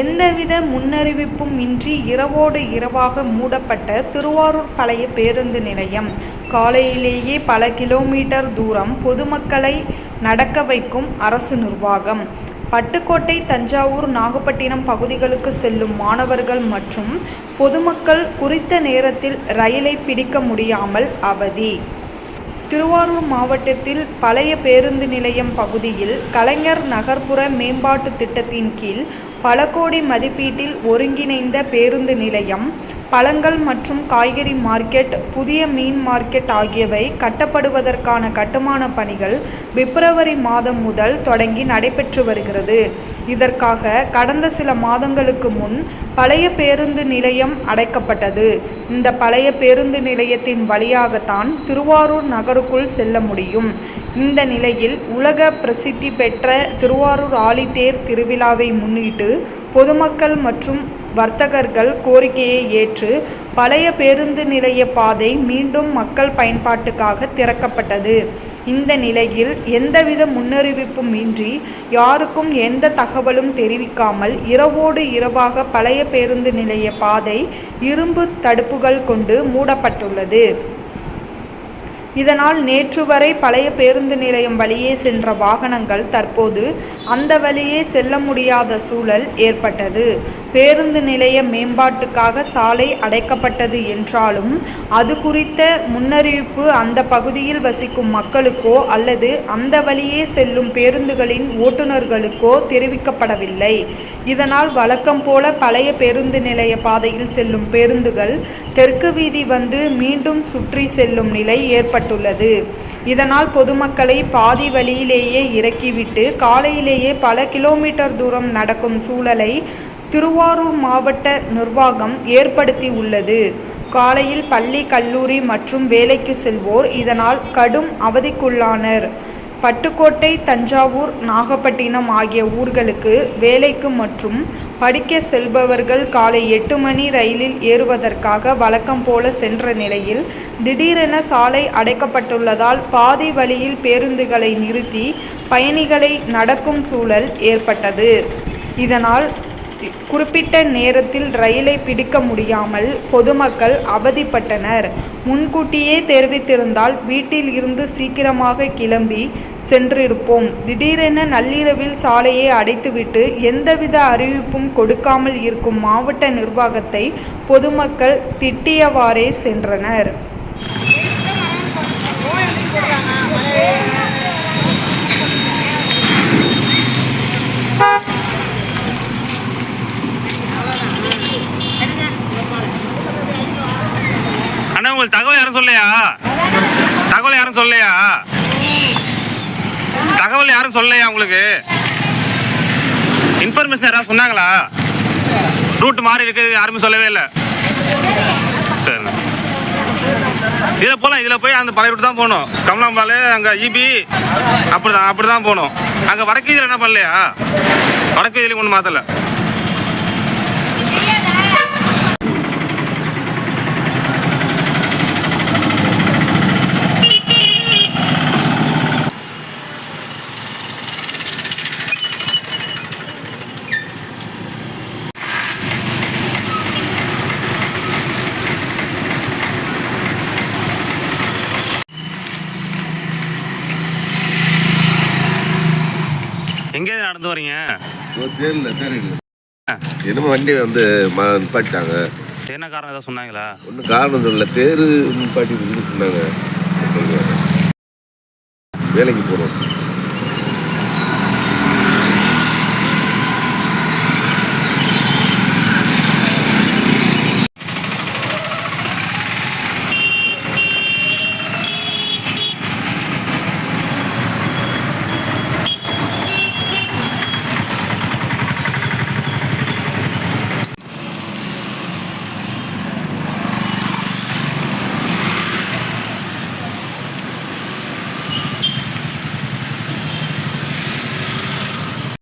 எந்தவித முன்னறிவிப்பும் இன்றி இரவோடு இரவாக மூடப்பட்ட திருவாரூர் பழைய பேருந்து நிலையம். காலையிலேயே பல கிலோமீட்டர் தூரம் பொதுமக்களை நடக்க வைக்கும் அரசு நிர்வாகம். பட்டுக்கோட்டை தஞ்சாவூர் நாகப்பட்டினம் பகுதிகளுக்கு செல்லும் மாணவர்கள் மற்றும் பொதுமக்கள் குறித்த நேரத்தில் ரயிலை பிடிக்க முடியாமல் அவதி. திருவாரூர் மாவட்டத்தில் பழைய பேருந்து நிலையம் பகுதியில் கலைஞர் நகர்ப்புற மேம்பாட்டு திட்டத்தின் கீழ் பல கோடி மதிப்பீட்டில் ஒருங்கிணைந்த பேருந்து நிலையம் பழங்கள் மற்றும் காய்கறி மார்க்கெட் புதிய மீன் மார்க்கெட் ஆகியவை கட்டப்படுவதற்கான கட்டுமான பணிகள் பிப்ரவரி மாதம் முதல் தொடங்கி நடைபெற்று வருகிறது. இதற்காக கடந்த சில மாதங்களுக்கு முன் பழைய பேருந்து நிலையம் அடைக்கப்பட்டது. இந்த பழைய பேருந்து நிலையத்தின் வழியாகத்தான் திருவாரூர் நகருக்குள் செல்ல முடியும். இந்த நிலையில் உலக பிரசித்தி பெற்ற திருவாரூர் ஆழித்தேர் திருவிழாவை முன்னிட்டு பொதுமக்கள் மற்றும் வர்த்தகர்கள் கோரிக்கையை ஏற்று பழைய பேருந்து நிலைய பாதை மீண்டும் மக்கள் பயன்பாட்டுக்காக திறக்கப்பட்டது. இந்த நிலையில் எந்தவித முன்னறிவிப்பும் இன்றி யாருக்கும் எந்த தகவலும் தெரிவிக்காமல் இரவோடு இரவாக பழைய பேருந்து நிலைய பாதை இரும்பு தடுப்புகள் கொண்டு மூடப்பட்டுள்ளது. இதனால் நேற்று வரை பழைய பேருந்து நிலையம் வழியே சென்ற வாகனங்கள் தற்போது அந்த வழியே செல்ல முடியாத சூழல் ஏற்பட்டது. பேருந்து நிலைய மேம்பாட்டுக்காக சாலை அடைக்கப்பட்டது என்றாலும் அது குறித்த முன்னறிவிப்பு அந்த பகுதியில் வசிக்கும் மக்களுக்கோ அல்லது அந்த வழியே செல்லும் பேருந்துகளின் ஓட்டுநர்களுக்கோ தெரிவிக்கப்படவில்லை. இதனால் வழக்கம் போல பழைய பேருந்து நிலைய பாதையில் செல்லும் பேருந்துகள் தெற்கு வீதி வந்து மீண்டும் சுற்றி செல்லும் நிலை ஏற்பட்டுள்ளது. இதனால் பொதுமக்களை பாதி வழியிலேயே இறக்கிவிட்டு காலையிலேயே பல கிலோமீட்டர் தூரம் நடக்கும் சூழலை திருவாரூர் மாவட்ட நிர்வாகம் ஏற்படுத்தி உள்ளது. காலையில் பள்ளி கல்லூரி மற்றும் வேலைக்கு செல்வோர் இதனால் கடும் அவதிக்குள்ளானர். பட்டுக்கோட்டை தஞ்சாவூர் நாகப்பட்டினம் ஆகிய ஊர்களுக்கு வேலைக்கு மற்றும் படிக்க செல்பவர்கள் காலை எட்டு மணி ரயிலில் ஏறுவதற்காக வழக்கம் போல சென்ற நிலையில் திடீரென சாலை அடைக்கப்பட்டுள்ளதால் பாதி வழியில் பேருந்துகளை நிறுத்தி பயணிகளை நடக்கும் சூழல் ஏற்பட்டது. இதனால் குறிப்பிட்ட நேரத்தில் ரயிலை பிடிக்க முடியாமல் பொதுமக்கள் அவதிப்பட்டனர். முன்கூட்டியே தெரிவித்திருந்தால் வீட்டில் இருந்து சீக்கிரமாக கிளம்பி சென்றிருப்போம். திடீரென நள்ளிரவில் சாலையை அடைத்துவிட்டு எந்தவித அறிவிப்பும் கொடுக்காமல் இருக்கும் மாவட்ட நிர்வாகத்தை பொதுமக்கள் திட்டியவாறே சென்றனர். உங்களுக்கு தகவல் யாரும் சொல்லையா தகவல் யாரும் சொல்லையா தகவல் யாரும் சொல்லையா உங்களுக்கு? இன்ஃபர்மேஷன் யாராவது சொன்னாங்களா? ரூட் மாறி இருக்குது யாருமே சொல்லவே இல்லை. சரி. இதில் போகலாம் இதில் போய் அந்த பழைய ரூட் தான் போகணும். கமலாம்பால் அங்கே இபி அப்படி தான் அப்படி தான் போகணும். அங்கே வடக்கு இதில் என்ன பண்ணலையா? வடக்கு இதிலையும் ஒன்றும் மாற்றலை எங்கே நடந்து வரீங்க? ஒரு தேர்ல தேரில். என்னமோ வண்டி வந்து ம நிப்பாட்டிட்டாங்க. என்ன காரணம் ஏதாவது சொன்னாங்களா? ஒன்றும் காரணம் சொல்லல தேர் நிப்பாட்டி சொன்னாங்க. வேலைக்கு போகிறோம்